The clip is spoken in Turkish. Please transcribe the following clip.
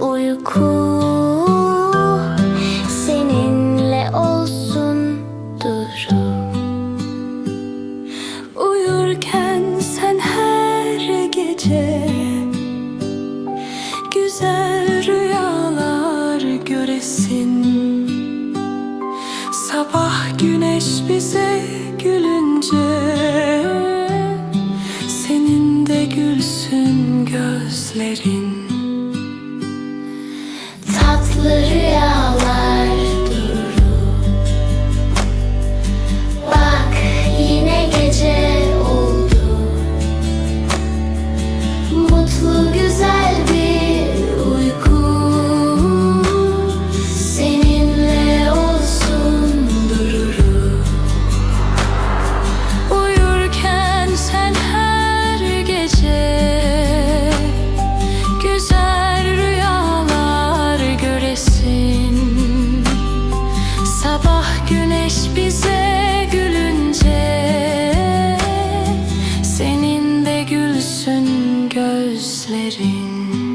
uyku. Seninle olsun Duru. Uyurken sen her gece Güzel rüyalar göresin. Sabah güneş bize gülünce Senin de gülsün gözlerin güneş bize gülünce Senin de gülsün gözlerin